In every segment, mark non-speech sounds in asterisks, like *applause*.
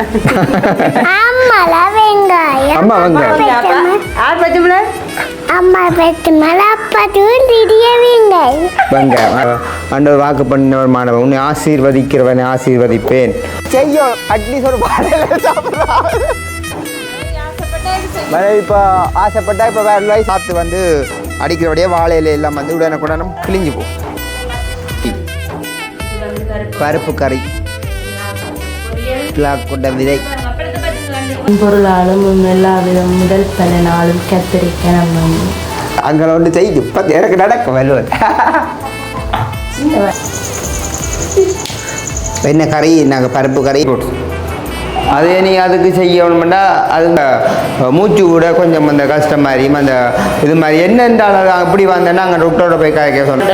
*laughs* அம்மால வெங்காயம். அம்மா வெங்காயம். அப்பா அப்பா பெத்தம்மா. யார் பச்சை அம்மா பெத்தமல அப்பா தூண்டிடிய வெங்காயம். வெங்காயம். அஹ், ஆண்டவர் வாக்கு பண்ணினவர் மாணவன் உன்னை ஆசீர்வதிக்கிறவனை ஆசீர்வதிப்பேன். செய்யும் அட்லீஸ்ட் ஒரு பாடல சாப்பிட்றான் இப்போ ஆசைப்பட்டா இப்போ வேற லைஃப் சாத்து வந்து அடிக்கிறபடியே வாழை இலை எல்லாம் வந்து உடனுக்குடனும் கிழிஞ்சு போகும் பருப்பு கறி. பிளாக் கொண்ட விதை பொருளாலும் எல்லா விதம் முதல் பல நாளும் கத்திரிக்க நம்ம அங்கே ஒன்று செய்யும் பத்து எனக்கு நடக்க வலுவன் என்ன கறி நாங்கள் பருப்பு கறி. அதே நீ அதுக்கு செய்யணும்னா அது மூச்சு விட கொஞ்சம் அந்த கஷ்டம் மாதிரி அந்த இது மாதிரி என்னென்றால் அது அப்படி வந்தேன்னா அங்கே டாக்டரோட போய் காய்க்க சொன்னேன்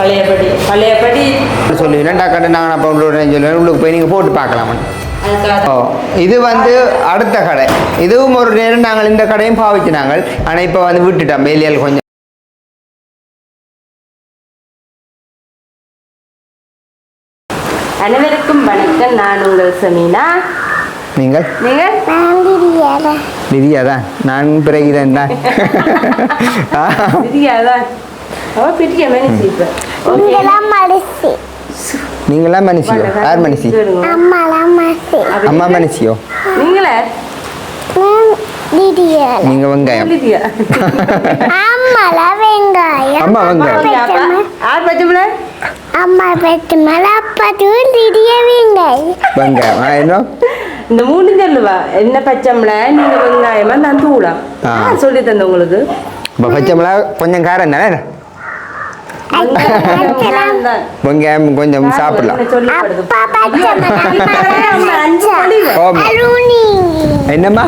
பழையபடி பழையபடி சொல்லி. ரெண்டா கண்டு நாங்கள் அப்போ சொல்லுவேன் உள்ளுக்கு போய் நீங்கள் போட்டு பார்க்கலாம்? அதுக்காக. ஓ இது வந்து அடுத்த கடை இதுவும் ஒரு நேரம் நாங்கள் இந்த கடையும் பாவிச்சினாங்க ஆனால் இப்போ வந்து விட்டுட்டோம். வேலியால் கொஞ்சம் அனைவருக்கும் வணக்கம் நான் உங்கள் சமீனா? நீங்கள்? நீங்கள்? நிதியா தான் நான் பிறகுதான் தான். சரியாதான் அவ பெரிய மனுஷி இப்ப. நீங்களாம் மனுஷியோ? யார் மனுஷி? அம்மா மனுஷியோ? நீங்களே? நீங்க வெங்காயம். அம்மால வெங்காயம். அம்மா வெங்காயம். யார் பச்சை அம்மா பெத்தமல அப்பா தூண்டிடிய வெங்காயம் என்ன? இந்த மூணு சொல்லுவா. என்ன பச்சைமிள நீங்க வெங்காயமா நான் தூளா? சொல்லி தந்தேன் உங்களுக்கு. இப்போ பச்சைமிளகா கொஞ்சம் காரம் தானே? வெங்காயம் கொஞ்சம் சாப்பிடலாம். பச்சை என்னம்மா?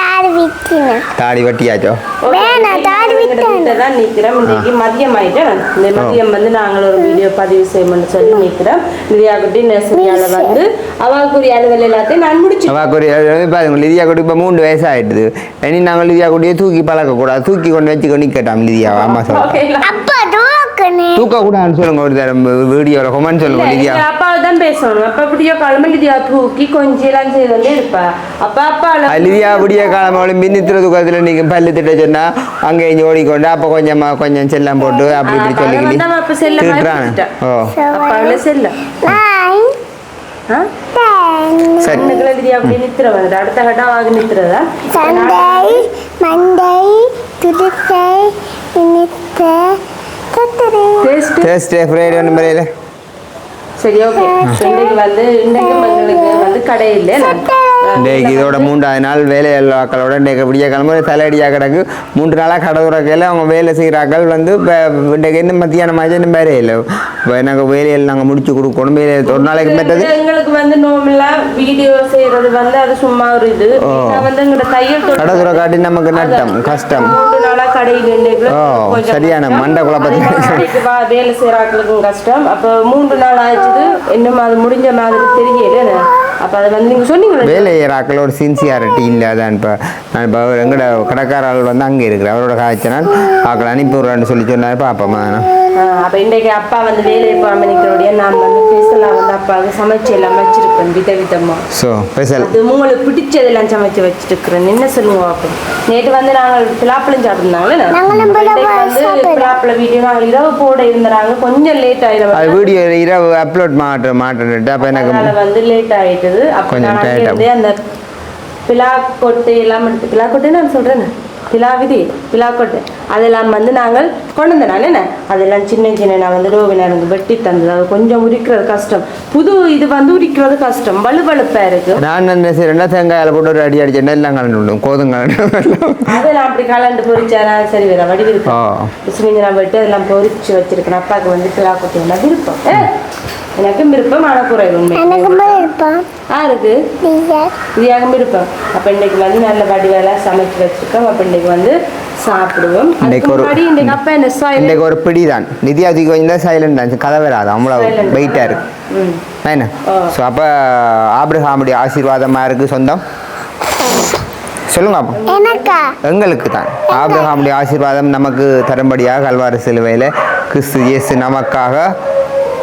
தாடி விக்கணும் தாடி வட்டியாச்சோ? வேணாம், தாடி விட்டேன். தான் நிக்கிறோம் இன்னைக்கு மதியம் ஆயிட்டேன். இந்த மதியம் வந்து நாங்கள் ஒரு வீடியோ பதிவு செய்யணும்னு சொல்லி நிக்கிறோம் நிதியா குட்டி நெசரியால வந்து அவளுக்குரிய அலுவல் எல்லாத்தையும் நான் முடிச்சு அவா குடி பாருங்க லிதியா குடி இப்போ மூணு வயசு ஆயிடுது இனி நாங்கள் லிதியா குட்டியை தூக்கி பழக்கக்கூடாது. தூக்கி கொண்டு வச்சுக்கொண்டு நிற்கட்டாம் லிதியா அம்மா சொல்ல ஓகேங்களா? அப்பா தூக்கணும் தூக்கக்கூடாதுன்னு சொல்லுங்க ஒரு தரம் வீடியோவில் கொமெண்ட் சொல்லுங்க லிதியா. அப்பாவை தான் பேசணும். அப்பா இப்படியோ கிளம்ப லிதியா தூக்கி கொஞ்சம் எல்லாம் செய்து இருப்பா. அப்பா அப்பா லிதியா விடிய காலமாலும் மின்னித்திர தூக்கத்தில் நீங்கள் பல்லு திட்ட சொன்னா அங்கே இங்கே ஓடிக்கொண்டு அப்போ கொஞ்சமா கொஞ்சம் செல்லம் போட்டு அப்படி இப்படி அப்ப அவ வந்து அவ அப்ப செல்ல சொல்லி மாதிரி திட்டுறானே திட்டா. ஓ சரி அடுத்த கட்டம் ஆகி மண்டே தேர்ஸ்டே ஃப்ரைடே ஒன்று சரி ஓகே வந்து கடை இல்லை இன்றைக்கு இதோட மூன்றாவது நாள் வேலை எல்லாக்களோட இன்றைக்கு விடிய கிழமை தலையடியாக கிடக்கு. மூன்று நாளாக கடை துறக்கையில் அவங்க வேலை செய்கிறாக்கள் வந்து இப்போ இன்றைக்கு இன்னும் மத்தியானம் ஆச்சு இன்னும் வேலை இல்லை. இப்போ எனக்கு வேலையில் நாங்கள் முடிச்சு கொடுக்கணும். வேலை ஒரு நாளைக்கு பெற்றது எங்களுக்கு வந்து நோமெல்லாம் வீடியோ செய்யறது வந்து அது சும்மா ஒரு இது. வந்து எங்களோட தையல் கடை துறை காட்டி நமக்கு நட்டம் கஷ்டம். சரியான. மண்டை குழப்பத்தை அதே நாளைக்கு வா- வேலை செய்யறாங்களுக்கும் கஷ்டம். அப்ப மூன்று நாள் ஆச்சுது என்ன அது முடிஞ்ச மாதிரி தெரியல. அப்போ அதை வந்து நீங்கள் சொன்னீங்க வேலை ஒரு சின்சியாரிட்டி இல்லை அதான் இப்போ நான் இப்போ எங்களோட கடைக்காரர்கள் வந்து அங்கே இருக்கிற அவரோட காய்ச்சினால் ஆக்களை அனுப்பி விட்றான்னு சொல்லி சொன்னார் பார்ப்போம் அப்ப இன்றைக்கு அப்பா வந்து வேலையை போகாம நிக்கிறோடைய நான் வந்து பேசலாம் வந்து அப்பாவுக்கு சமைச்சு எல்லாம் வச்சிருப்பேன் வித விதமா ஸோ ஸ்பெஷல் அது உங்களுக்கு பிடிச்சதெல்லாம் சமைச்சு வச்சிருக்கிறேன். என்ன சொல்லுங்க அப்போ? நேற்று வந்து நாங்கள் நாங்களும் பலாப்பழம் வந்து. பிலாப்பழ வீடியோ நாங்கள் இரவு போட இருந்தாங்க கொஞ்சம் லேட் ஆயிடும் அது வீடியோ இரவு அப்லோட் மாட்ட மாட்டேன்ட்டு அப்போ எனக்கு வந்து லேட் ஆயிட்டது. அப்ப நான் அந்த பிலா கொட்டை எல்லாம் எடுத்து பிலா கொட்டை நான் சொல்றேன்? பிலா விதி பிலா கொட்டை அதெல்லாம் வந்து நாங்கள் கொண்டு வந்தேன் என்ன? அதெல்லாம் சின்ன சின்ன நான் வந்து ரோவினா எனக்கு வெட்டி தந்தது. அது கொஞ்சம் உரிக்கிறது கஷ்டம். புது இது வந்து உரிக்கிறது கஷ்டம். வலுவழுப்பா இருக்கு. நான் என்ன செய்யறேன்னா தேங்காயில் போட்டு ஒரு அடி அடிச்சேன்னா எல்லாம் கலந்து கலந்து அதெல்லாம் அப்படி கலந்து பொரிச்சாரா சரி வேற ஓ பிசுமிஞ்சு நான் போயிட்டு அதெல்லாம் பொரிச்சு வச்சிருக்கேன். அப்பாவுக்கு வந்து பிலா கொட்டை விருப்பம். எனக்கும் விருப்பம் ஆன குறைவு உண்மை எனக்கு இருப்பான் யாருக்கு டிசர் இதுயாகவும் இருப்போம் அப்போ இன்னைக்கு வந்து நல்ல வடிவெல்லாம் சமைச்சு வச்சிருக்கோம். அப்போ இன்னைக்கு வந்து சாப்பிடுவோம். இன்னைக்கு ஒரு- முன்னாடி இன்னைக்கு அப்பா என்ன சாயில் இன்றைக்கு ஒரு பிடி தான் நிதி அதிகம் கொஞ்சம் சைலண்ட் தான். கதை வராது அவ்வளோ Silent. வெயிட்டாக இருக்கு. என்ன? ஆ. ஸோ அப்போ ஆசீர்வாதமாக இருக்கு சொந்தம்? சொல்லுங்க அப்போ. எங்களுக்கு தான் ஆபிரகாமுடைய ஆசீர்வாதம் நமக்கு தரும்படியாக கல்வாரி சிலுவையில் கிறிஸ்து இயேசு நமக்காக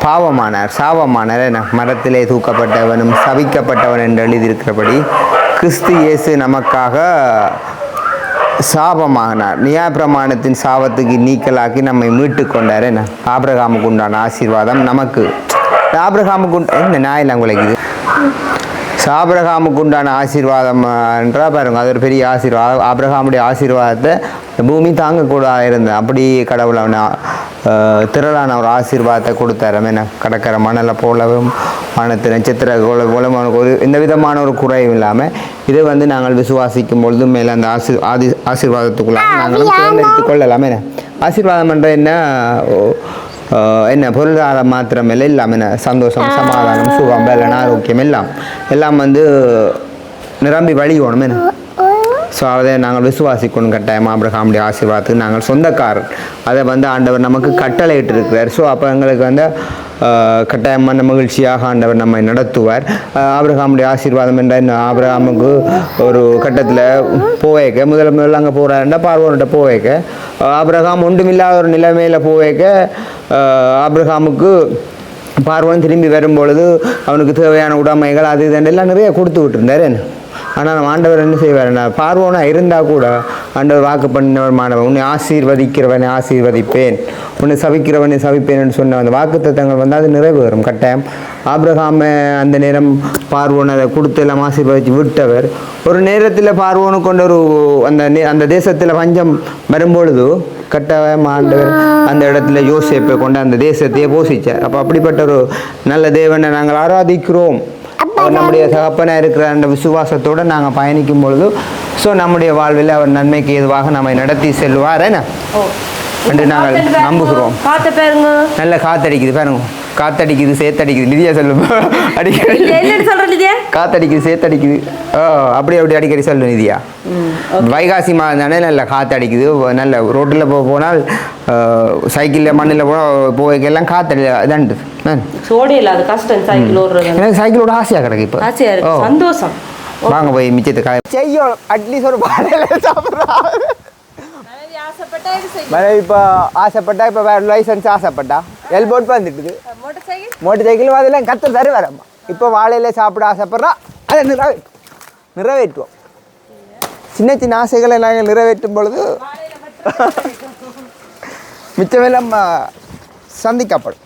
பாவமானார் சாவமானார் என மரத்திலே தூக்கப்பட்டவனும் சவிக்கப்பட்டவன் என்று எழுதியிருக்கிறபடி கிறிஸ்து இயேசு நமக்காக சாபமானார். நியாயப்பிரமாணத்தின் சாபத்துக்கு நீக்கலாக்கி நம்மை மீட்டு கொண்டார் என்ன ஆபிரகாமுக்கு உண்டான ஆசீர்வாதம் நமக்கு. ஆபிரகாமுக்கு உண்ட- என்ன நாயெல்லாம் குலைக்குது ஆபிரகாமுக்கு உண்டான ஆசீர்வாதம் என்றால் பாருங்க அது ஒரு பெரிய ஆசீர்வாதம். ஆபிரகாமுடைய ஆசீர்வாதத்தை இந்த பூமி தாங்கக்கூடாது இருந்தது அப்படி கடவுள் அவனை திரளான ஒரு ஆசீர்வாதத்தை கொடுத்தாரு. என்ன கடற்கரை மணலை போலவும் வானத்து நட்சத்திர போல போல அவனுக்கு ஒரு எந்த விதமான ஒரு குறையும் இல்லாமல் இதை வந்து நாங்கள் விசுவாசிக்கும் பொழுது மேலே அந்த ஆசி ஆதி ஆசீர்வாதத்துக்குள்ளாக நாங்களும் தேர்ந்தெடுத்துக் கொள்ளலாமே. என்ன ஆசீர்வாதம் என்ற என்ன? என்ன பொருளாதாரம் மாத்திரமில்லை எல்லாம் என்ன சந்தோஷம் சமாதானம் சுகம் பலன் ஆரோக்கியம் எல்லாம் எல்லாம் வந்து நிரம்பி வழியோணும் என்ன ஸோ அதை நாங்கள் விசுவாசிக்கணும் கட்டாயம் ஆபிரகாமுடைய ஆசீர்வாதத்துக்கு நாங்கள் சொந்தக்காரர் அதை வந்து ஆண்டவர் நமக்கு கட்டளையிட்டு இருக்கிறார் ஸோ அப்போ எங்களுக்கு வந்து கட்டாயமான மகிழ்ச்சியாக ஆண்டவர் நம்மை நடத்துவார். ஆபிரகாமுடைய ஆசீர்வாதம் என்ற ஆபிரகாமுக்கு ஒரு கட்டத்தில் போவேக்க. முதல்ல முதல்ல அங்கே போகிறாருண்டா பார்வோன்கிட்ட போவேக்க. ஆபிரகாம் ஒன்றுமில்லாத ஒரு நிலைமையில் போவேக்க. ஆபிரகாமுக்கு பார்வன் திரும்பி வரும்பொழுது அவனுக்கு தேவையான உடைமைகள் அது இதெல்லாம் நிறைய கொடுத்து விட்டுருந்தாரு. என்ன ஆனால் நம்ம ஆண்டவர் என்ன செய்வார்னா நான் பார்வோனா இருந்தால் கூட ஆண்டவர் வாக்கு பண்ணவர் மாணவன் உன்னை ஆசீர்வதிக்கிறவனை ஆசீர்வதிப்பேன் உன்னை சபிக்கிறவனை சபிப்பேன் சொன்ன அந்த வாக்கு தத்தங்கள் வந்து அது நிறைவேறும் கட்டாயம். ஆப்ரஹாம அந்த நேரம் பார்வோன் அதை கொடுத்து எல்லாம் ஆசீர்வதித்து விட்டவர். ஒரு நேரத்தில் பார்வோனு கொண்ட ஒரு அந்த நே- அந்த தேசத்தில் பஞ்சம் வரும்பொழுது கட்டாயம் ஆண்டவர் அந்த இடத்துல யோசிப்பை கொண்டு அந்த தேசத்தையே போஷிச்சார். அப்போ அப்படிப்பட்ட ஒரு நல்ல தேவனை நாங்கள் ஆராதிக்கிறோம். அவர் நம்முடைய தகப்பனாக இருக்கிற அந்த விசுவாசத்தோடு நாங்கள் பயணிக்கும் பொழுது ஸோ நம்முடைய வாழ்வில் அவர் நன்மைக்கு ஏதுவாக நம்மை நடத்தி செல்வார் என்ன? என்று நாங்கள். நம்புகிறோம். நல்ல காத்தடிக்குது பாருங்க. காத்தடிக்குது சேத்தடிக்குது. நிதியா சொல்லும் அடிக்கடி. காத்தடிக்குது சேத்தடிக்குது. ஓ அப்படி அப்படி அடிக்கடி சொல்லு நிதியா வைகாசி மாதம் நல்ல காத்தடிக்குது. நல்ல ரோட்டில் போ போனால் சைக்கிளில் மண்ணில் போ போய்க்கெல்லாம் காத்தடி இதாண்டு சோடி கஷ்டம் சைக்கிள் ஓடுறது. எனக்கு சைக்கிளோட ஆசையாக கிடக்கு இப்போ. இருக்கு. சந்தோஷம். வாங்க போய் மிச்சத்தை காய செய்யும் அட்லீஸ்ட் ஒரு பாடையில் சாப்பிட்றா. மனைவி இப்போ ஆசைப்பட்டா இப்போ வேறு லைசன்ஸ் ஆசைப்பட்டா. எல்போட் வந்துட்டுது மோட்டர் சைக்கிள் அதெல்லாம் கற்று தருவாரம்மா இப்போ வாழையில சாப்பிட ஆசைப்படுறா அதை நிறைவேற்றும் நிறைவேற்றுவோம். சின்ன சின்ன ஆசைகளை நாங்கள் நிறைவேற்றும் பொழுது மிச்சமெல்லாம் சந்திக்கப்படும்.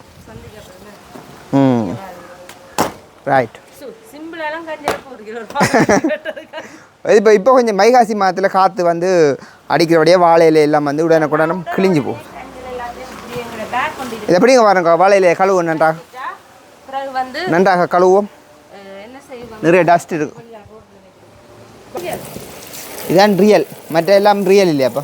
ம். ரைட் சிம்பிளாலாம் கஞ்சில போகிறீங்க இப்போ இப்போ கொஞ்சம் மைகாசி மாதத்தில் காற்று வந்து அடிக்கிறபடியே வாழை எல்லாம் வந்து உடனுக்குடனும் கிழிஞ்சு போகும் இது எப்படிங்க வரங்க வாழை இலையை கழுவு நன்றாக நன்றாக கழுவோம் நிறைய டஸ்ட் இருக்கும் இதான் ரியல் மற்ற எல்லாம் ரியல் இல்லையாப்பா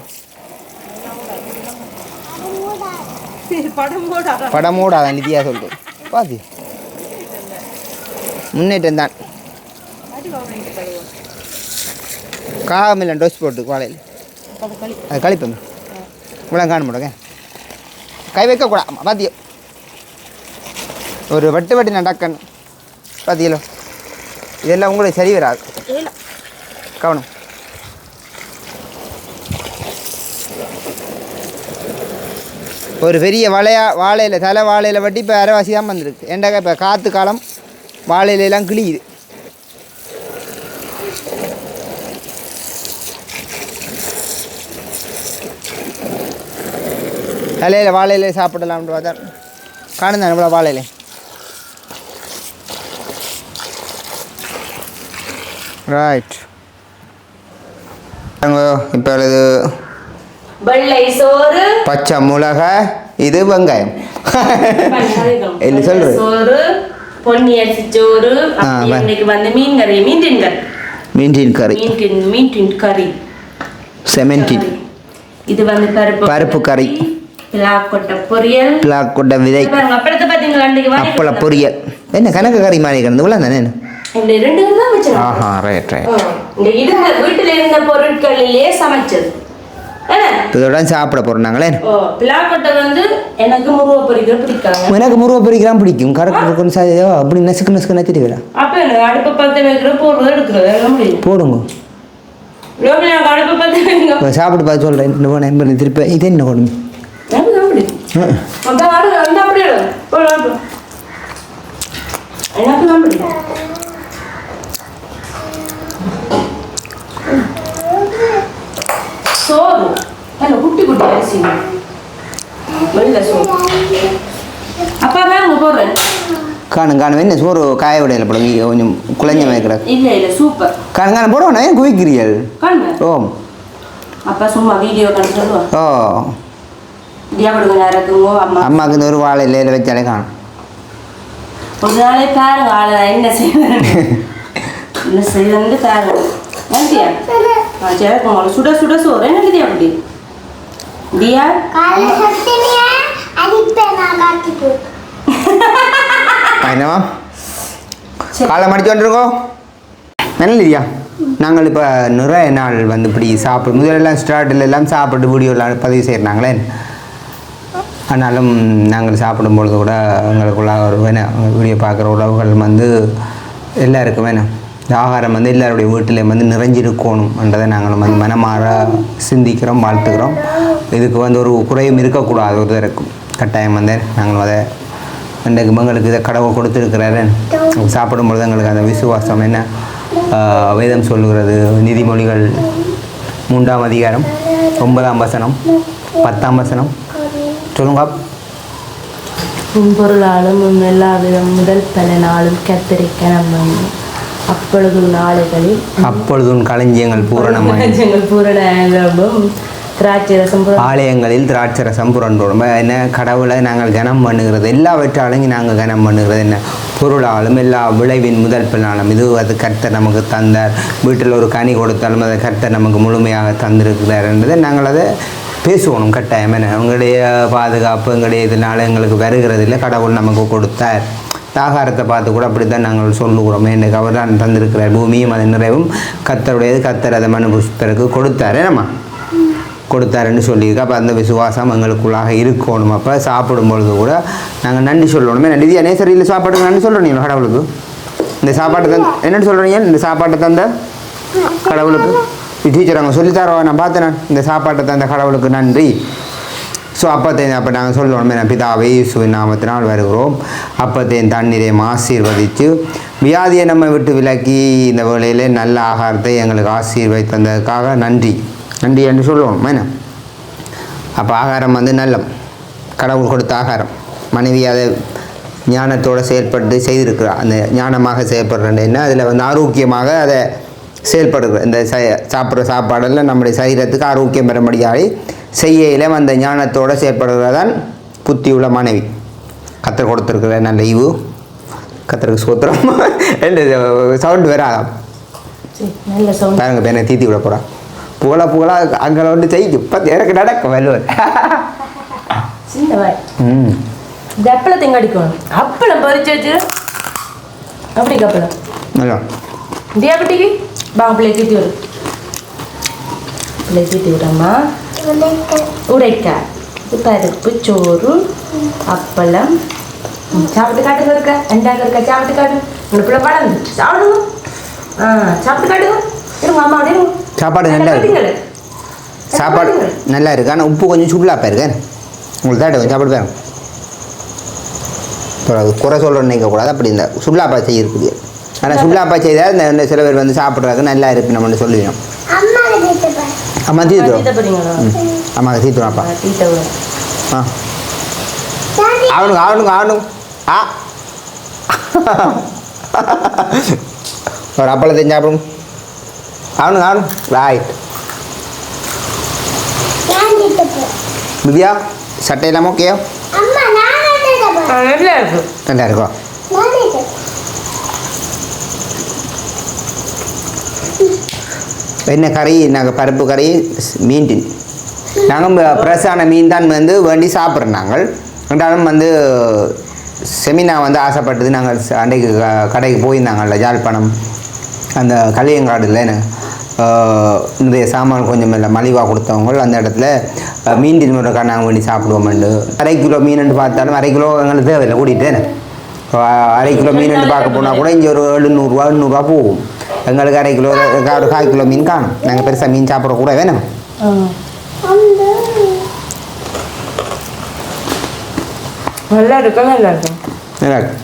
படம் மூடாதான் நிதியா சொல்றது. பாதி. முன்னேற்றம் தான். காமில்ல டோஸ் போட்டு வாழையில். அது கழிப்பேன். இவ்வளோ காண மாட்டோங்க கை. வைக்கக்கூடாது பாத்தியோ. ஒரு வெட்டு வெட்டி நடக்கணும் பாத்தியலோ. இதெல்லாம் உங்களுக்கு சரி வராது. கவனம். ஒரு பெரிய வளையா வாழையில் தலை வாழையில் வட்டி இப்போ அரைவாசி தான் வந்திருக்கு. ஏண்டாக்கா இப்போ காற்று காலம் வாழையில எல்லாம் கிளியுது தலையில் வாழையில சாப்பிடலாம்னு பார்த்தா காணும் இவ்வளோ வாழையில. ரைட் இப்போ இது வெள்ளை சோறு. பச்சை மிளகா இது வெங்காயம். சோறு சோறு. இன்னைக்கு வந்து மீன் கறி மீன் டின் கறி. மீன்டின் கறி. செமெண்டின் இது வந்து பருப்பு பருப்பு கறி. பிளாக்கொட்டை விதை. அப்பள பொரியல். என்ன கணக்கு கறி மாதிரி கிடந்து இவ்வளோ தானே ஆஹா ரைட் ரைட்? இதோட சாப்பிட நாங்களே. வந்து எனக்கு முருகை பொரிக்கிற பிடிக்காங்க எனக்கு முருகை பொரிக்கலாம் பிடிக்கும். கரெக்ட் இருக்கும் அப்படி நசுக்கு நசுக்கு வேலை முடியும் போடுங்க. சாப்பிட்டு பார்த்து இப்போ திருப்பி இது என்ன கொடுமை? சோறு குட்டி குட்டி அரிசி வெள்ளை சோறு அப்பா தான் உங்க போடுறேன் காணும் காணும் என்ன சோறு காய விடையில போடுங்க கொஞ்சம் குழஞ்ச மாதிரி இல்ல இல்ல சூப்பர் காணும் காணும் போடுவோம் ஏன் குவிக்கிறீர்கள் ஓ அப்பா சும்மா வீடியோ கண்டு ஓ இடியா கொடுங்க யாருக்குங்கோ அம்மா அம்மாவுக்கு இந்த ஒரு வாழை இலையில வச்சாலே காணும். ஒரு நாளே பாருங்க ஆளை என்ன செய்வேன் என்ன செய்யறது பாருங்க நன்றியா ஆ சரி உங்களுக்கு சுட சுட சோறு. என்ன தியா அப்படி? தியா காலைல சத்தினியா அடிப்பேன் நான் காக்கி போட்டு என்னவா? சரி. காலை மடிச்சு வந்துருங்கோ நல்லதியா நாங்கள் இப்போ நிறைய நாள் வந்து இப்படி சாப்பிடு முதலெல்லாம் ஸ்டார்டில் எல்லாம் சாப்பிட்டு வீடியோலாம் பதிவு செய்கிறாங்களே ஆனாலும் நாங்கள் சாப்பிடும் பொழுது கூட எங்களுக்குள்ள ஒரு வேணாம் வீடியோ பார்க்குற உறவுகள் வந்து எல்லாருக்கும் வேணும் இந்த ஆகாரம் வந்து எல்லாருடைய வீட்டிலையும் வந்து நிறைஞ்சிருக்கணும்ன்றதை நாங்கள் வந்து மனமாற சிந்திக்கிறோம் வாழ்த்துக்கிறோம். இதுக்கு வந்து ஒரு குறையும் இருக்கக்கூடாது ஒரு இருக்கும் கட்டாயம் வந்து நாங்கள் அதை இன்றைக்கு எங்களுக்கு இதை கடவுள் கொடுத்துருக்கிறாரு. சாப்பிடும்பொழுது எங்களுக்கு அந்த விசுவாசம் என்ன? வேதம் சொல்லுகிறது நீதிமொழிகள் மூன்றாம் அதிகாரம் ஒன்பதாம் வசனம் பத்தாம் வசனம் சொல்லுங்க. பொருளாலும் எல்லா விதம் முதல் பல நாளும் கத்திரிக்க நம்ம. அப்பொழுது நாளுகளில் அப்பொழுது களஞ்சியங்கள் பூரணமாய் எங்கள் பூரணம் திராட்சை ரசம் ஆலயங்களில் புரண்டோடும். என்ன? கடவுளை நாங்கள் கனம் பண்ணுகிறது. எல்லாவற்றாலும் நாங்கள் கனம் பண்ணுகிறது. என்ன? பொருளாலும் எல்லா விளைவின் முதல் பின்னாலும் இது அது கர்த்தர் நமக்கு தந்தார். வீட்டில் ஒரு கனி கொடுத்தாலும் அதை கர்த்தர் நமக்கு முழுமையாக தந்திருக்கிறார் என்பதை நாங்கள் அதை பேசுவோம் கட்டாயம். என்ன உங்களுடைய பாதுகாப்பு எங்களுடைய இதனால் எங்களுக்கு வருகிறது இல்லை கடவுள் நமக்கு கொடுத்தார். ஆகாரத்தை பார்த்து கூட அப்படி தான் நாங்கள் சொல்லுகிறோம். எனக்கு அவர் தான் தந்திருக்கிறார். பூமியும் அதன் நிறைவும். கத்தருடையது கத்தர் அதை மனு புஷ்பருக்கு கொடுத்தார். என்னம்மா? கொடுத்தாருன்னு சொல்லியிருக்கு. அப்போ அந்த விசுவாசம் எங்களுக்குள்ளாக இருக்கணும். அப்போ சாப்பிடும் பொழுது கூட நாங்கள் நன்றி சொல்லணுமே. நிதியானே சரி இல்லை சாப்பாட்டுக்கு நன்றி சொல்கிறீங்களா கடவுளுக்கு? இந்த சாப்பாட்டை தந்த என்னன்னு சொல்கிறீங்க இந்த சாப்பாட்டை தந்த கடவுளுக்கு? டீச்சர் அவங்க சொல்லித்தரோம் நான் பார்த்தேன் இந்த சாப்பாட்டை தந்த கடவுளுக்கு நன்றி. ஸோ அப்பத்தையும் அப்போ நாங்கள் சொல்லணுமே நான் பிதாவை இயேசுவின் நாமத்தினால் வருகிறோம். அப்பத்தையும் தண்ணீரையும் ஆசீர்வதித்து வியாதியை நம்ம விட்டு விலக்கி இந்த வேலையில் நல்ல ஆகாரத்தை எங்களுக்கு ஆசீர்வதி தந்ததுக்காக நன்றி. நன்றி என்று சொல்லுவோம் என்ன? அப்போ ஆகாரம் வந்து நல்லம். கடவுள் கொடுத்த ஆகாரம். மனைவி அதை ஞானத்தோடு செயல்பட்டு செய்திருக்கிறார் அந்த ஞானமாக செயல்படுறேன்னா அதில் வந்து ஆரோக்கியமாக அதை செயல்படுகிற இந்த சாப்பிட்ற சாப்பாடெல்லாம் நம்முடைய சரீரத்துக்கு ஆரோக்கியம் பெறும்படியாக செய்யையில் அந்த ஞானத்தோடு செயல்படுகிறதான் புத்தி உள்ள மனைவி. கத்தர் கொடுத்துருக்குற நல்ல ஈவு. கத்தருக்கு சோத்திரம் சவுண்டு வராதாம் பாருங்க என்ன தீத்தி விட போகிறான் புகழா புகழா அங்கே வந்து செய்யும் பத்து எனக்கு நடக்கும் வல்லுவர் ம். அப்பளத்தையும் கடிக்கணும் அப்பளம் பறிச்சு வச்சு அப்படி கப்பளம் நல்லா. விடு பிள்ளை தீத்தி விடம்மா உடைக்காய் இது பருப்பு சோறு அப்பளம் சாப்பிட்டு காட்டுங்க இருக்க அண்டாங்க இருக்க சாப்பிட்டு காட்டு இந்த பிள்ளை வளர்ந்து சாப்பிடுங்க ஆ சாப்பிட்டு காட்டுங்க இருங்க அம்மா அப்படியே. சாப்பாடு நல்லா இருக்கு. சாப்பாடு நல்லா இருக்கு ஆனால் உப்பு கொஞ்சம் சுடுலாப்பா இருக்கு உங்களுக்கு தான் சாப்பாடு பாருங்க குறை சொல்கிறேன்னு நினைக்கக்கூடாது அப்படி இந்த சுல்லாப்பா செய்யிருக்குது ஆனால் சுல்லாப்பா செய்தால் இந்த இந்த சில பேர் வந்து சாப்பிட்றதுக்கு நல்லா இருக்கு நம்ம சொல்லுவோம் அம்மா தீத்துறோம் அம்மா தீத்துறாப்பா ஆ, ஆவணுங்க ஆவணுங்க ஆவணும் ஆ. ஒரு அப்பளத்தையும் சாப்பிடுங்க. ஆவணுங்க ஆவணும் ரைட் திவ்யா சட்டையெல்லாம் ஓகே அம்மா நான் கிட்ட பாரு. ஆ, நல்லா இருக்கு. நல்லா இருக்கும் நான் கிட்ட என்ன கறி நாங்கள் பருப்பு கறி மீன் நாங்கள் ஃப்ரெஷ்ஷான மீன் தான் வந்து வேண்டி சாப்பிட்றோம் நாங்கள். ரெண்டாலும் வந்து செமினா வந்து ஆசைப்பட்டது. நாங்கள் அன்றைக்கு க- கடைக்கு போயிருந்தாங்கல்ல யாழ்ப்பாணம் அந்த களியங்காடுல நிறைய சாமான் கொஞ்சம் இல்லை மலிவாக கொடுத்தவங்க அந்த இடத்துல மீன் திருமுறைக்கா நாங்கள் வேண்டி சாப்பிடுவோம்ண்டு அரை கிலோ மீன் பார்த்தாலும் அரை கிலோ எங்களுக்கு தேவையில்லை. கூட்டிகிட்டு அரை கிலோ மீன் பார்க்க போனால் கூட இங்கே ஒரு எழுநூறுவா எண்ணூறுரூவா போகும். எங்களுக்கு அரை கிலோ ஒரு கால் கிலோ மீன் காணும் நாங்கள் பெருசாக மீன் சாப்பிட கூட வேணும் நல்லா நல்லா இருக்கு நல்லா இருக்கும்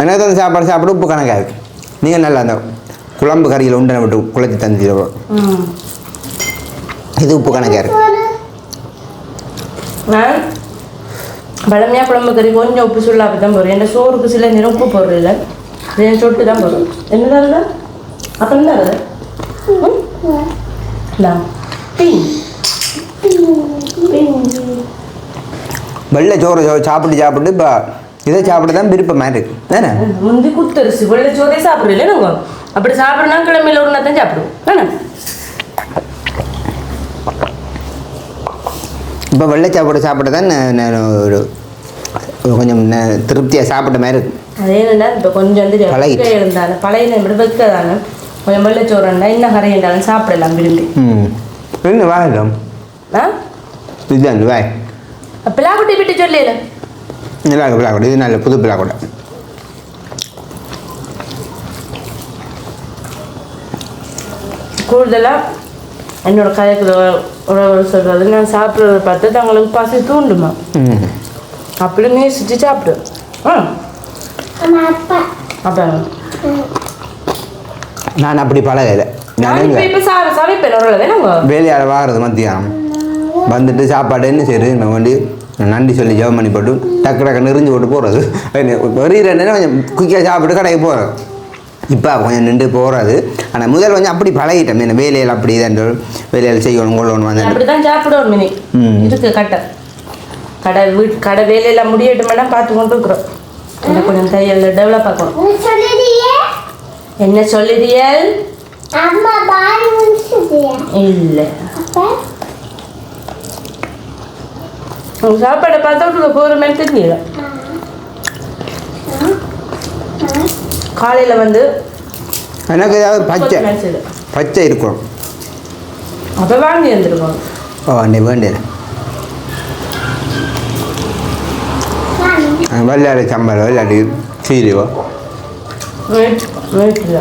எனக்கு அந்த சாப்பாடு சாப்பிட உப்பு கணக்காக இருக்கு நீங்கள் நல்லா அந்த குழம்பு கறியில் உண்டனை விட்டு குழச்சி தந்துடுவோம் இது உப்பு கணக்காக இருக்கு பழமையாக குழம்பு கறி கொஞ்சம் உப்பு சொல்லாப்பி தான் போடுறேன் என் சோறுக்கு சில நேரம் உப்பு போடுறதில்ல. ரெண்டு சொட்டு தான் போடுறோம் என்ன தான் அப்புறம் தான் நான் வெள்ளை சோறு சாப்பிட்டு சாப்பிட்டு இப்போ இதை சாப்பிட தான் விருப்பமாக இருக்கு. தானே? முந்தி குத்தரிசி வெள்ளை சோறே சாப்பிடல நாங்க அப்படி சாப்பிடனா கிழமையில ஒரு நாள் தான் சாப்பிடுவோம். தானே? இப்போ வெள்ளை சாப்பாடு சாப்பிட தான் நான் ஒரு கொஞ்சம் திருப்தியாக சாப்பிட்ட மாதிரி இருக்கு. அது என்னன்னா இப்போ கொஞ்சம் வந்து பழகிட்டு. இருந்தாலும் பழைய இப்படி வைக்கதானே கொஞ்சம் வெள்ளை சோறு இருந்தா இன்னும் கரை இருந்தாலும் சாப்பிடலாம் விரும்பி. ம். ரெண்டு வாங்கிட்டோம் ஆ? இதுதான் வாய் பிள்ளாக்குட்டி விட்டு சொல்லல நல்லா இருக்கு பிளாக்கோட இது நல்ல புது பிளாக்கோட கூடுதலாக என்னோட கதைக்குள்ள உறவு சொல்கிறது நான் சாப்பிட்றத பார்த்து தங்களுக்கு பசி தூண்டுமா? அப்படி நேசிச்சு சாப்பிடு. அப்பா. அப்போ. நான் அப்படி பழகலை. வேலையால் வாரது மத்தியானம். வந்துட்டு சாப்பாடு என்ன சரி நம்ம வண்டி நன்றி சொல்லி ஜெபம் பண்ணி போட்டு டக்கு டக்கு நெறிஞ்சு போட்டு போகிறது வெறியிற நேரம் கொஞ்சம் குயிக்காக சாப்பிட்டு கடைக்கு போகிறோம் இப்போ கொஞ்சம் நின்று போகிறது ஆனால் முதல் கொஞ்சம் அப்படி பழகிட்டோம். என்ன வேலையில் அப்படி தான் வேலையில் செய்யணும் கொள்ளணும் வந்து அப்படி தான் சாப்பிடுவோம் மினி. ம். இருக்கு கடை கடை வீட்டு கடை வேலையெல்லாம் முடியட்டுமென்னா பார்த்து கொண்டு இருக்கிறோம். இந்த கொஞ்சம் தையல் டெவலப் சொல்லுறியே? என்ன சொல்லுதியல் அம்மா பாரி முடிச்சுதியா இல்லை. அப்பா? உங்க சாப்பாடை பார்த்தா உங்களுக்கு போகிற மாதிரி தெரியல காலையில் வந்து எனக்கு ஏதாவது பச்சை. பச்சை இருக்கும் அப்போ வாங்கி வந்துருக்கோம் ஓ அன்னை வேண்டியது. வெள்ளாடி சம்பளம் வெள்ளாடி சீரியோ வீட்டில்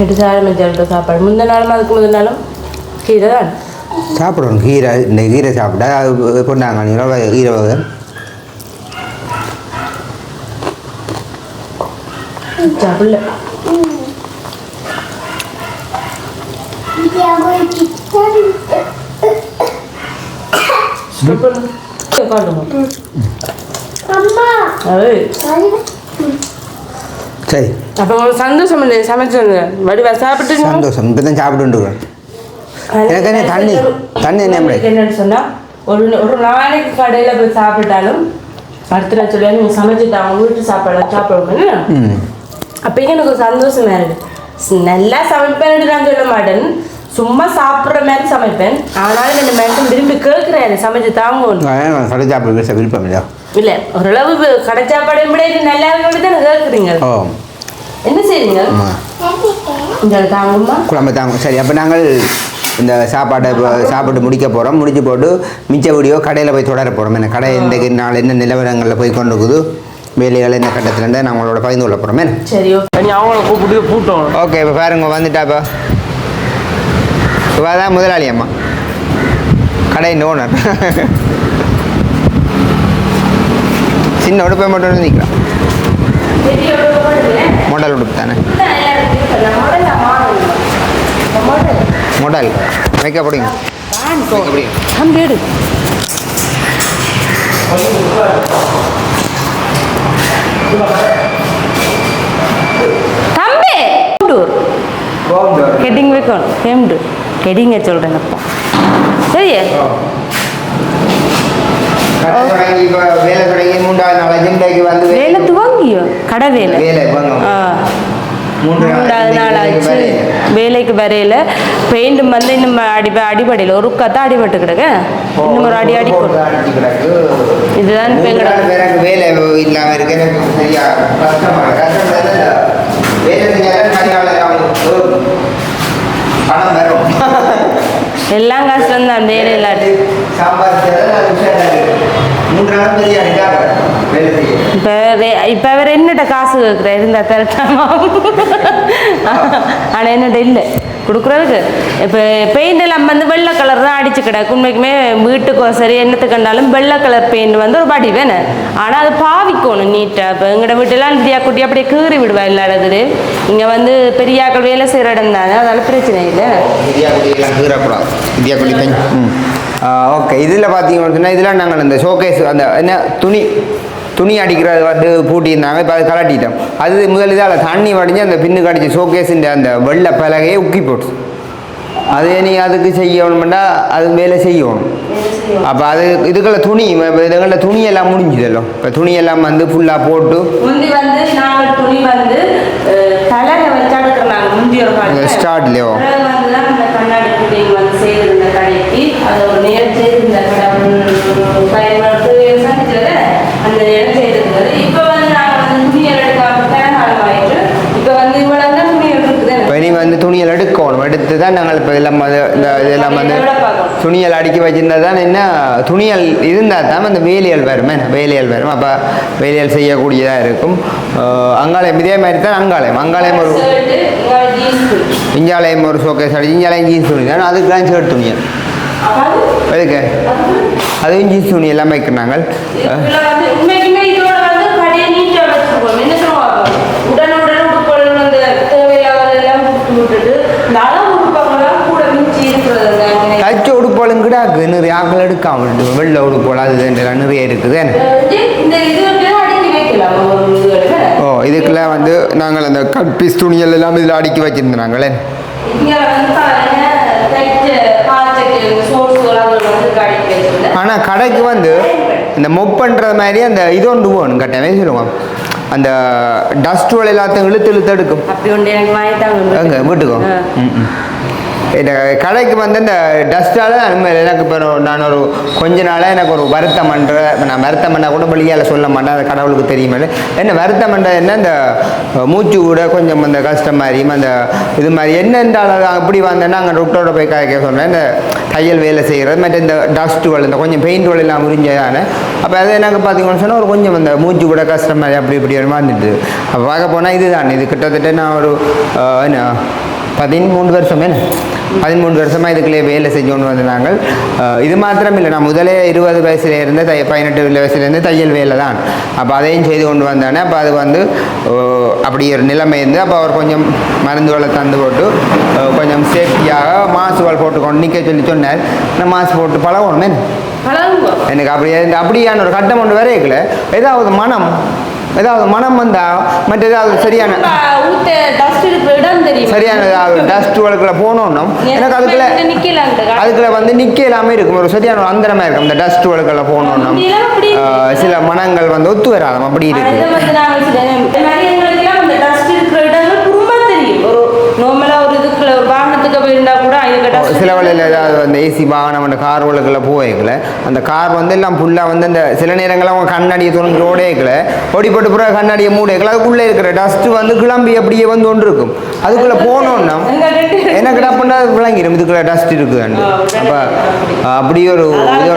எட்டு சாரம் சாப்பாடு. முந்தின நாளும் அதுக்கு முந்தின நாளும் கீரை தான். சாப்பிடணும் கீரை இந்த கீரை சாப்பிட்டா அது கொண்டாங்க கீரை வகை சாப்பிடல இது ஒரு கிச்சன் காட்டுங்க அம்மா அது அது சரி. அப்போ சந்தோஷம் இல்லை சமைச்சு வடிவா சாப்பிட்டு சந்தோஷம். இப்போ தான் சாப்பிட்டுருக்கேன் எனக்கு என்ன தண்ணி? தண்ணி என்ன? என்னன்னு சொன்னா ஒரு ஒரு நாளைக்கு கடையில போய் சாப்பிட்டாலும் அடுத்த நாள் சொல்லி நீங்க சமைச்சிட்டு அவங்க வீட்டு சாப்பாடு சாப்பிடணும் ம் அப்போ எனக்கு சந்தோஷமா இருக்கு ஸ் நல்லா சமைப்பேன்னு நான் சொல்ல மாட்டேன் சும்மா சாப்பிட்ற மாதிரி சமைப்பேன் ஆனாலும் இந்த மேட்டும் விரும்பி கேட்குறேன் சமைச்சு அதான் கடை சாப்பிட பேச விருப்பம் இல்லையா இல்ல ஓரளவு கடை சாப்பாடு விட இது நல்லா இருக்கணும் தானே கேட்குறீங்க என்ன செய்றீங்க ஆமாம் இந்த தாங்குமா குழம்பு தாங்க சரி அப்போ நாங்கள் இந்த சாப்பாட்டை சாப்பிட்டு முடிக்க போகிறோம் முடிச்சு போட்டு மிச்ச வீடியோ கடையில் போய் தொடர போகிறோம் என்ன கடை இன்றைக்கு நாள் என்ன நிலவரங்களில் போய் கொண்டு இருக்குது வேலைகள் என்ன கட்டத்துலேருந்து நான் உங்களோட பகிர்ந்து கொள்ள போகிறோம் சரி ஓகே நீ அவங்கள கூப்பிட்டு பூட்டும். ஓகே இப்போ பாருங்க வந்துட்டா இப்போ இவ தான் முதலாளி அம்மா. கடையின் ஓனர் சின்ன உடுப்பை மட்டும் நிற்கலாம் மாடல் உடுப்பு தானே? மாடல் வைக்க போடுங்க. வைக்க போடுங்க. தம்பி! ஹெட்டிங் வைக்கணும். ஹெம்டு ஹெட்டிங்க சொல்கிறேன் அப்பா. சரியா? வேலை துவங்கியோ? கடை வேலை. வேலை மூன்றாவது நாள் ஆச்சு வேலைக்கு வரையில பெயிண்ட் வந்து இன்னும் அடி அடிப்படையில் ஒரு கத்தா அடிபட்டு கிடக்க இன்னும் ஒரு அடி அடி இதுதான் எனக்கு வேலை இல்லாம இருக்கு எனக்கு சரியா. கஷ்டம். வேலை பணம் வரும். எல்லாம் கஷ்டம் தான் வேலை இல்லாட்டி. சாம்பார் மூன்று நாள் பிரியாணி வேலை. செய்ய இப்போ இப்போ அவர் என்னட்ட காசு கேட்குறாரு இருந்தா தரட்டாமா ஆனால் என்னட்ட இல்லை. கொடுக்குறதுக்கு. இப்போ பெயிண்ட் எல்லாம் வந்து வெள்ளை கலர் தான் அடிச்சு கிடக்கு. உண்மைக்குமே வீட்டுக்கோ சரி என்னத்துக்கு கண்டாலும் வெள்ளை கலர் பெயிண்ட் வந்து ஒரு படி வேணும் ஆனால் அது பாவிக்கணும் நீட்டாக இப்போ எங்களோட வீட்டெல்லாம் இந்தியா குட்டி அப்படியே கீறி விடுவா இல்லாதது இங்கே வந்து பெரியாக்கள் வேலை செய்கிற இடம் தானே அதனால பிரச்சனை இல்லை. கீறக்கூடாது. இந்தியா ஓகே இதில் பார்த்தீங்கன்னு சொன்னால் இதில் நாங்கள் அந்த ஷோகேஸ் அந்த என்ன துணி. துணி அடிக்கிறது வந்து பூட்டியிருந்தாங்க. இப்போ அது கலட்டிட்டோம். அது முதல் இதாக தண்ணி வடிஞ்சு அந்த பின்னு கடிச்சு ஷோகேஸுன்ற அந்த வெள்ளை பலகையை உக்கி போட்டு அது நீ அதுக்கு செய்யணும்னா அது மேலே செய்யணும். அப்போ அது இதுக்குள்ள துணி இதுக்குள்ள துணி எல்லாம் முடிஞ்சுதெல்லாம் இப்போ துணி எல்லாம் வந்து ஃபுல்லாக போட்டு முந்தி வந்து நாங்கள் துணி வந்து கலரை வச்சா முந்தி ஒரு ஸ்டார்ட்லையோ கண்ணாடி துணி வந்து செய்திருந்த கடைக்கு. அது ஒரு நேரம் கடை பயன்படுத்தி அந்த இப்போ வந்து நாங்கள் வந்து துணியல் எடுக்காம காலம் ஆயிட்டு இப்போ வந்து இவ்வளவு தான் துணியல் இருக்குது. இப்போ நீ வந்து துணியல் எடுக்கணும். எடுத்து தான் நாங்கள் இப்போ எல்லாம் இந்த இதெல்லாம் வந்து துணியல் அடுக்கி வச்சிருந்தா தான் என்ன துணியல் இருந்தால் தான் அந்த வேலியல் வரும். வேலியல் வரும். அப்போ வேலியல் செய்யக்கூடியதாக இருக்கும். அஹ் அங்காலயம் இதே மாதிரி தான் அங்காலயம் அங்காலயம் ஒரு இஞ்சாலயம் ஒரு ஷோகேஸ் அடி இஞ்சாலயம் ஜீன்ஸ் துணி. தான் அதுக்கு தான் ஷர்ட் துணியல். எதுக்கு? அதுவும் ஜீன்ஸ் துணி எல்லாம் வைக்கிறாங்க. தச்ச உடுப்போலும் கிடாக்கு நிறைய ஆக்கள் எடுக்காம வெள்ளை உடுப்போல் அது நிறைய இருக்குது. ஓ இதுக்கெல்லாம் வந்து நாங்கள் அந்த கட் பீஸ் துணியல் எல்லாம் இதில் அடுக்கி வச்சிருந்தாங்களே இங்க வந்து பாருங்க தைச்ச பாச்சக்கு சோர்ஸ்கள் அது வந்து அடுக்கி வச்சிருந்தேன் ஆனால் கடைக்கு வந்து இந்த மொப் பண்ணுற மாதிரி அந்த இது ஒன்று போகணும் கட்டவே சொல்லுவோம் அந்த டஸ்ட் எல்லாத்தையும் இழுத்து இழுத்து எடுக்கும். எங்க வீட்டுக்கும். ம், ம். இந்த கடைக்கு வந்து இந்த டஸ்ட்டால் எனக்கு இப்போ நான் ஒரு கொஞ்ச நாளாக எனக்கு ஒரு வருத்தம் பண்ணுற நான் வருத்தம் பண்ணால் கூட வெளியால் சொல்ல மாட்டேன் அது கடவுளுக்கு தெரியுமே என்ன வருத்தம் பண்ணுற என்ன இந்த மூச்சு கூட கொஞ்சம் அந்த கஷ்டம் மாதிரியும் அந்த இது மாதிரி என்னென்றால் அப்படி வந்தேன்னா அங்கே டாக்டரோட போய் காய்க்க சொன்னேன். இந்த தையல் வேலை செய்கிறது மற்ற இந்த டஸ்ட்டுகள் இந்த கொஞ்சம் பெயிண்ட் எல்லாம் முறிஞ்சதானே அப்போ அது எனக்கு பார்த்தீங்கன்னு சொன்னால் ஒரு கொஞ்சம் அந்த மூச்சு கூட கஷ்டம் மாதிரி அப்படி இப்படி வந்துட்டு. அப்போ பார்க்க போனால் இதுதான். இது கிட்டத்தட்ட நான் ஒரு என்ன பதிமூணு வருஷம் என்ன பதிமூணு வருஷமாக இதுக்குள்ளே வேலை செஞ்சோன்னு வந்து நாங்கள் இது மாத்திரம் இல்லை நான் முதலே இருபது வயசுல இருந்து தை பதினெட்டு வயசுலேருந்து தையல் வேலை தான் அப்போ அதையும் செய்து கொண்டு வந்தானே. அப்போ அது வந்து அப்படி ஒரு நிலைமை இருந்து அப்போ அவர் கொஞ்சம் மருந்துகளை தந்து போட்டு கொஞ்சம் சேஃப்டியாக மாசுகள் போட்டுக்கொண்டு நிற்க சொல்லி சொன்னார். நான் மாசு போட்டு பழகணுமே. எனக்கு அப்படியே இந்த அப்படியான ஒரு கட்டம் ஒன்று வரையக்கல. ஏதாவது மனம் ஏதாவது மனம் வந்தா மற்ற ஏதாவது சரியான சரியான ஏதாவது டஸ்ட் வழக்கில் போனோம்னா எனக்கு அதுக்குள்ள அதுக்குள்ள வந்து நிக்க இல்லாம இருக்கும். ஒரு சரியான ஒரு அந்தரமா இருக்கும். இந்த டஸ்ட் வழக்கில் போனோம்னா அப்படிலாம் அப்படி ஆஹ், சில மனங்கள் வந்து ஒத்து வராதம் அப்படி இருக்கு. சில வழியில் ஏதாவது அந்த ஏசி வாகனம் அந்த கார் வழக்கில் போவேக்கல. அந்த கார் வந்து எல்லாம் ஃபுல்லாக வந்து அந்த சில நேரங்களில் அவங்க கண்ணாடியை துறந்து ஓடேக்கல. ஓடி போட்டு பிறகு கண்ணாடியை மூடேக்கல. அதுக்குள்ளே இருக்கிற டஸ்ட் வந்து கிளம்பி அப்படியே வந்து ஒன்று இருக்கும் அதுக்குள்ளே போனோம்னா எனக்கு டப்புண்டா விளங்கிடும். இதுக்குள்ள டஸ்ட் இருக்குதுன்னு. அப்போ அப்படி ஒரு இது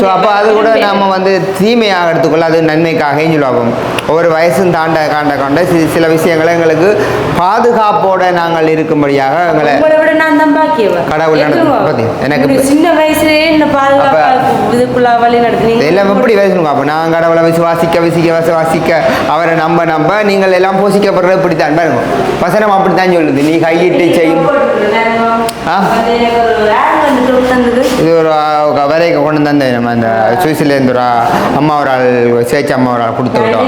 ஸோ அப்போ அது கூட நம்ம வந்து தீமையாக எடுத்துக்கொள்ள அது நன்மைக்காக சொல்லுவோம். ஒவ்வொரு வயசும் தாண்ட காண்ட காண்ட சில விஷயங்களை எங்களுக்கு பாதுகாப்போட நாங்கள் இருக்கும்படியாக எங்களை கடவுள் நடத்து- எனக்கு சின்ன வயசுலயே என்ன பாதுகாப்பா இதுக்குள்ள வழி நடத்துனீங்க? எல்லாம் எப்படி பேசணும் அப்போ நான் கடவுளை விசுவாசிக்க விசிக்க விசுவாசிக்க அவரை நம்ப நம்ப நீங்கள் எல்லாம் போஷிக்கப்படுறது இப்படித்தான். பாருங்க. வசனம் அப்படித்தான் சொல்லுது. நீ கையிட்டு செய்யும் இது ஒரு வரைக்கும் கொண்டு தந்த நம்ம அந்த சுவிஸ்லேருந்து ஒரு அம்மா ஒரு ஆள் சேச்சி அம்மா ஒரு ஆள் கொடுத்து விட்டோம்.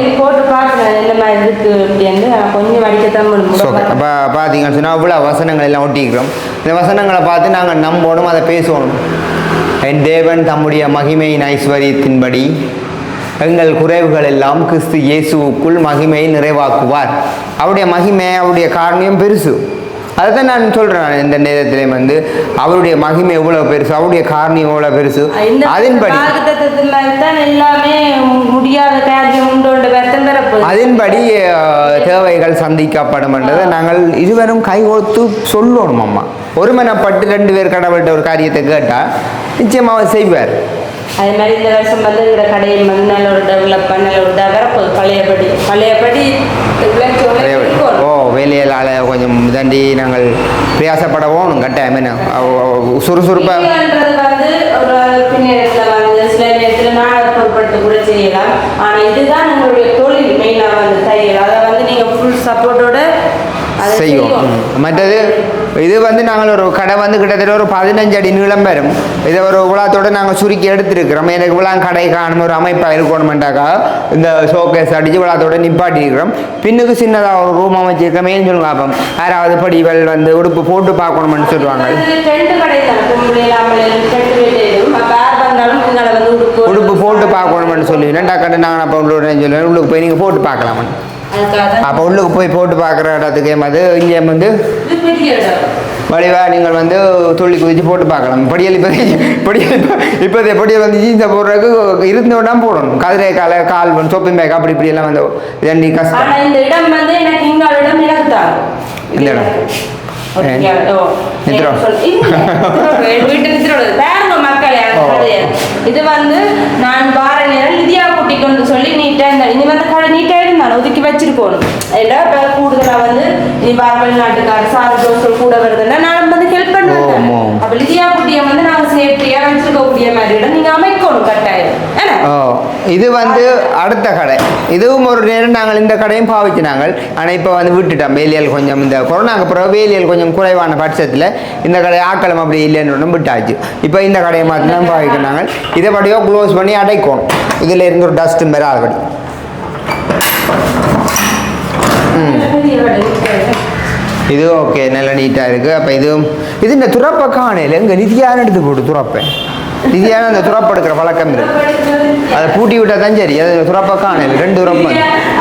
அப்போ பார்த்தீங்கன்னு சொன்னால் அவ்வளோ வசனங்கள் எல்லாம் ஒட்டிக்கிறோம். இந்த வசனங்களை பார்த்து நாங்கள் நம்பணும் அதை பேசணும். என் தேவன் தம்முடைய மகிமையின் ஐஸ்வர்யத்தின்படி எங்கள் குறைவுகள் எல்லாம் கிறிஸ்து இயேசுவுக்குள் மகிமையை நிறைவாக்குவார். அவருடைய மகிமை அவருடைய காரணியம் பெருசு. அதை தான் நான் சொல்கிறேன் இந்த நேரத்திலே வந்து அவருடைய மகிமை எவ்வளோ பெருசு அவருடைய காரணியம் எவ்வளோ பெருசு அதன்படி அதன்படி தேவைகள் சந்திக்கப்படும் என்றதை நாங்கள் இருவரும் கைகோர்த்து சொல்லணும் அம்மா. ஒருமனப்பட்டு ரெண்டு பேர் கடவுள்கிட்ட ஒரு காரியத்தை கேட்டால் நிச்சயமாக செய்வார். அதே மாதிரி இந்த வருஷம் வந்து இந்த கடையை நல்ல ஒரு டெவலப் பண்ண நல்ல ஒரு வரப்போகுது பழையபடி. பழையபடி ஓ வேலையால் கொஞ்சம் தண்டி நாங்கள் பிரயாசப்படவும் கட்டாயம். என்ன? சுறுசுறுப்பாக வந்து ஒரு வந்து சில நேரத்தில் நாடக பொருட்படுத்த கூட செய்யலாம். ஆனால் இதுதான் உங்களுடைய தொழில் மெயினாக வந்து தையல். அதை வந்து நீங்கள் ஃபுல் சப்போர்ட்டோட செய்யும். மற்றது இது வந்து நாங்கள் ஒரு கடை வந்து கிட்டத்தட்ட ஒரு பதினஞ்சு அடி நீளம் வரும். இதை ஒரு விழாத்தோட நாங்கள் சுருக்கி எடுத்திருக்கிறோம். எனக்கு விழா கடை காணும் ஒரு அமைப்பாக இருக்கணுமெண்டாக்கா இந்த ஷோகேஸ் அடித்து விழாத்தோட நிப்பாட்டி இருக்கிறோம் பின்னுக்கு சின்னதாக ஒரு ரூம் அமைச்சிருக்கமேன்னு சொல்லுங்க அப்போ யாராவது படிகள் வந்து உடுப்பு போட்டு பார்க்கணுமென்னு சொல்லுவாங்க. கடை உடுப்பு போட்டு பார்க்கணுமென்னு சொல்லுவேன். டக்குன்னு நாங்கள் அப்போ உள்ளூர் சொல்லுவேன். உள்ளுக்கு போய் நீங்கள் போட்டு பார்க்கலாமன் அதுக்காக தான் அப்போ உள்ளுக்கு போய் போட்டு பார்க்குற இடத்துக்கு வந்து இங்கே வந்து வடிவா நீங்கள் வந்து துள்ளி குதிச்சு போட்டு பார்க்கலாம் படியல் இப்போ படியல் இப்போ இப்போ படியல் வந்து ஜீன்ஸை போடுறதுக்கு இருந்தோன்னா போடணும் கதிரை கால கால் சொப்பிங் பேக் அப்படி இப்படி எல்லாம் வந்து ரெண்டு கஷ்டம் இந்த இடம் வந்து எனக்கு இன்னொரு இடம் எனக்கு தான் எந்த இடம்? ஒரு ஏ? இடம். ஓ. நித்ரா? வீட்டு நித்ரோடு. பாருங்க மக்களே, அந்த ஓ. கதையை. இது வந்து நான் வார நேரம் லிதியா குட்டி கொண்டு சொல்லி நீட்டா இருந்தா இனி வந்து கடை நீட்டா இருந்தாலும் ஒதுக்கி வச்சிருக்கணும் இல்ல கூடுதலா வந்து இனி வார வெளிநாட்டுக்கார சார் ஜோசல் கூட வருதுன்னா நான் வந்து ஹெல்ப் பண்ணுவேன். அப்ப லிதியா குட்டியை வந்து நாங்க சேஃப்டியா வச்சிருக்கக்கூடிய மாதிரி இடம் நீங்க அமைக்கணும் கட்டாயம். இது வந்து அடுத்த கடை. இதுவும் ஒரு நேரம் நாங்கள் இந்த கடையும் பாவிச்சினாங்க ஆனால் இப்போ வந்து விட்டுட்டோம். வேலியல் கொஞ்சம் இந்த கொரோனாக்கு பிறகு வேலியல் கொஞ்சம் குறைவான பட்சத்தில் இந்த கடை ஆக்களம் அப்படி இல்லைன்னு விட்டாச்சு. இப்போ இந்த கடையை மாற்றி தான் இதை படியோ க்ளோஸ் பண்ணி அடைக்கணும். இதில் இருந்து ஒரு டஸ்ட்டும் பெறாதபடி பெரிய இது ஓகே நல்ல நீட்டாக இருக்குது அப்போ இதுவும் இது இந்த துறப்பை காணையில் இங்கே நிதியான எடுத்து போட்டு துறப்பேன். நிதியான அந்த துறப்பு எடுக்கிற பழக்கம் இருக்கு. அதை பூட்டி விட்டால் தான் சரி. அது துறப்பை காணையில் ரெண்டு துறப்பு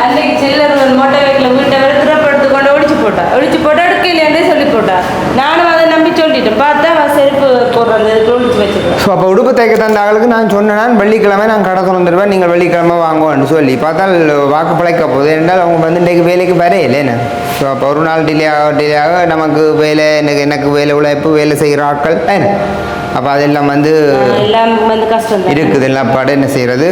அன்னைக்கு சில்லர் ஒரு மொட்டை வைக்கல வீட்டை வேற துறப்படுத்து கொண்டு ஒடிச்சு போட்டா ஒடிச்சு போட்டா எடுக்கலையாண்டே சொல்லி போட்டா நானும் அதை நம்பி சொல்லிட்டேன் பார்த்தா அவ செருப்பு போடுற அந்த இதுக்கு ஒழிச்சு வச்சிருக்கேன் ஸோ அப்போ உடுப்பு தைக்க தந்த ஆளுக்கு நான் சொன்னேன் வெள்ளிக்கிழமை நான் கடை திறந்துருவேன் நீங்கள் வெள்ளிக்கிழமை வாங்குவோன்னு சொல்லி. பார்த்தால் வாக்கு பிழைக்க போகுது. என்றால் அவங்க வந்து இன்றைக்கு வேலைக்கு வரையில்லைன்னு ஸோ அப்போ ஒரு நாள் டிலே ஆக டிலே ஆக நமக்கு வேலை எனக்கு எனக்கு வேலை உழைப்பு வேலை செய்கிற ஆட்கள் என்ன? அப்போ அதெல்லாம் வந்து வந்து கஷ்டம் இருக்குது எல்லாம் பாடு என்ன செய்கிறது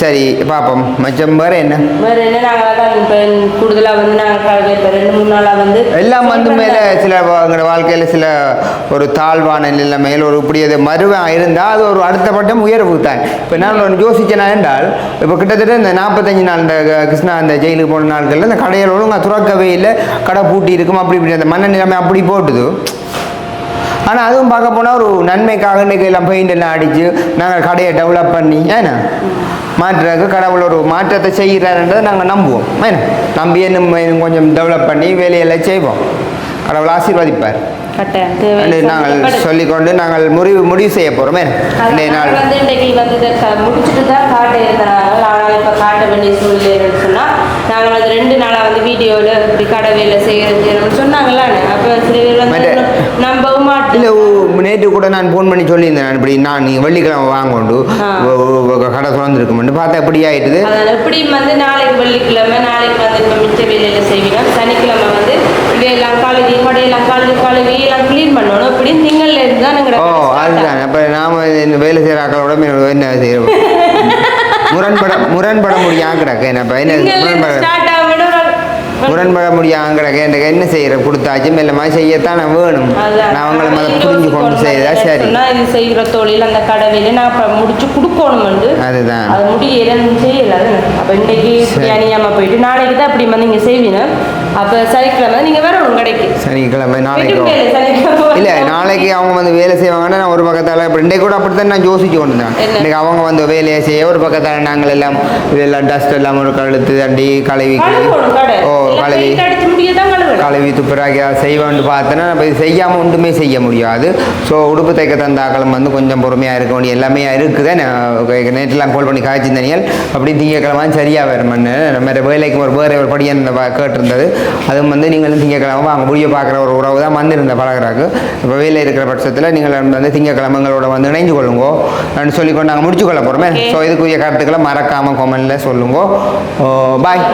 சரி பார்ப்போம் மச்சம் வேறு என்ன? வேற என்ன? நாங்கள் அதான் இப்போ கூடுதலா வந்து நாங்கள் இப்போ ரெண்டு மூணு நாளா வந்து எல்லாம் வந்து மேலே சில எங்களோட வாழ்க்கையில் சில ஒரு தாழ்வான நிலைமையில் ஒரு இப்படி அது மருவம் இருந்தால் அது ஒரு அடுத்த பட்டம் உயர்வு தான். இப்போ நான் ஒன்று யோசிச்சேன் என்றால் இப்போ கிட்டத்தட்ட இந்த நாற்பத்தஞ்சு நாள் இந்த கிருஷ்ணா அந்த ஜெயிலுக்கு போன நாட்களில் இந்த கடையில் ஒழுங்காக துறக்கவே இல்லை. கடை பூட்டி இருக்கும் அப்படி இப்படி அந்த மன நிலைமை அப்படி போட்டுது. ஆனால் அதுவும் பார்க்க போனால் ஒரு நன்மைக்காக இன்றைக்கி எல்லாம் பெயிண்ட் எல்லாம் அடித்து நாங்கள் கடையை டெவலப் பண்ணி ஏன்னா மாற்றுறதுக்கு கடவுள் ஒரு மாற்றத்தை செய்கிறாருன்றதை நாங்கள் நம்புவோம் ஏன்னா நம்பி இன்னும் கொஞ்சம் டெவலப் பண்ணி வேலையெல்லாம் செய்வோம். கடவுள் ஆசீர்வதிப்பார். நாங்கள் சொல்லிக்கொண்டு நாங்கள் முடிவு முடிவு செய்ய போகிறோமே இன்றைய நாள். முடிச்சுட்டு தான் காட்ட இருந்தாங்க ஆனால் இப்போ காட்ட வேண்டிய சூழ்நிலைன்னு சொன்னால் நாங்கள் வந்து ரெண்டு நாளாக வந்து வீடியோவில் இப்படி கடை வேலை செய்யறது சொன்னாங்களா அப்போ சில பேர் வந்து இல்லை மாட்டேன் நேற்று கூட நான் ஃபோன் பண்ணி சொல்லியிருந்தேன் நான் இப்படி நான் நீங்கள் வெள்ளிக்கிழமை வாங்கொண்டு கடை திறந்துருக்குமெண்டு பார்த்தா இப்படி ஆயிட்டுது? எப்படி வந்து நாளைக்கு வெள்ளிக்கிழமை நாளைக்கு வந்து இப்போ மிச்ச வேலையில் செய்வீங்க சனிக்கிழமை வந்து எல்லாம் கழுவி கடையெல்லாம் கழுவி கழுவி எல்லாம் க்ளீன் பண்ணணும். இப்படி திங்கள்ல இருந்து தான் ஓ அதுதான். அப்போ நாம இந்த வேலை செய்கிற ஆக்களோட என்ன செய்யறோம் *laughs* முரண்பட முரண்பட முடியாம கிடக்கு. என்ன முரண்பட? முரண்பட முடியாம கிடக்கு எனக்கு என்ன செய்யற? கொடுத்தாச்சு மெல்லமா செய்யத்தான் வேணும். நான் அவங்கள அதை புரிஞ்சு கொண்டு செய்தா சரி. இது செய்கிற தொழில் அந்த கடவையில நான் முடிச்சு கொடுக்கணும் அதுதான். அது முடியல செய்யல. அப்ப இன்னைக்கு அணியாம போயிட்டு நாளைக்கு தான் அப்படி வந்து நீங்க செய்வீங்க. அப்ப சனிக்கிழமை நீங்க வரணும் கடைக்கு. சனிக்கிழமை நாளைக்கு? இல்லை நாளைக்கு அவங்க வந்து வேலை செய்வாங்கன்னா நான் ஒரு பக்கத்தால் இப்போ இன்றைக்கு கூட அப்படித்தான் நான் யோசிச்சு கொண்டு என்ன? இன்னைக்கு அவங்க வந்து வேலையை செய்ய ஒரு பக்கத்தால் நாங்கள் எல்லாம் இதெல்லாம் டஸ்ட் எல்லாம் ஒரு கழுத்து தண்டி கழுவி ஓ கழுவி. தான் கழுவி துப்புராக்கி செய்வேன்னு பார்த்தேன்னா நம்ம இது செய்யாமல் ஒன்றுமே செய்ய முடியாது. ஸோ உடுப்பு தைக்க தந்தாக்களும் வந்து கொஞ்சம் பொறுமையாக இருக்க வேண்டிய எல்லாமே இருக்குது. நேற்றுலாம் கால் பண்ணி காய்ச்சிருந்தீங்க அப்படி திங்கக்கிழமை சரியாக வருமான்னு நம்ம வேலைக்கு ஒரு வேறு ஒரு படியன் கேட்டிருந்தது. அதுவும் வந்து நீங்களும் திங்கக்கிழமை வாங்க முடிய பார்க்குற ஒரு உறவு தான் வந்திருந்த பழகிறாக்கு இப்போ வேலை இருக்கிற பட்சத்தில் நீங்கள் வந்து திங்கக்கிழமைங்களோட வந்து இணைஞ்சு கொள்ளுங்கோ. சொல்லிக்கொண்டு நாங்கள் முடிச்சு கொள்ள போகிறோமே ஸோ இதுக்குரிய கருத்துக்களை மறக்காமல் கொமெண்டில் சொல்லுங்க. பாய்.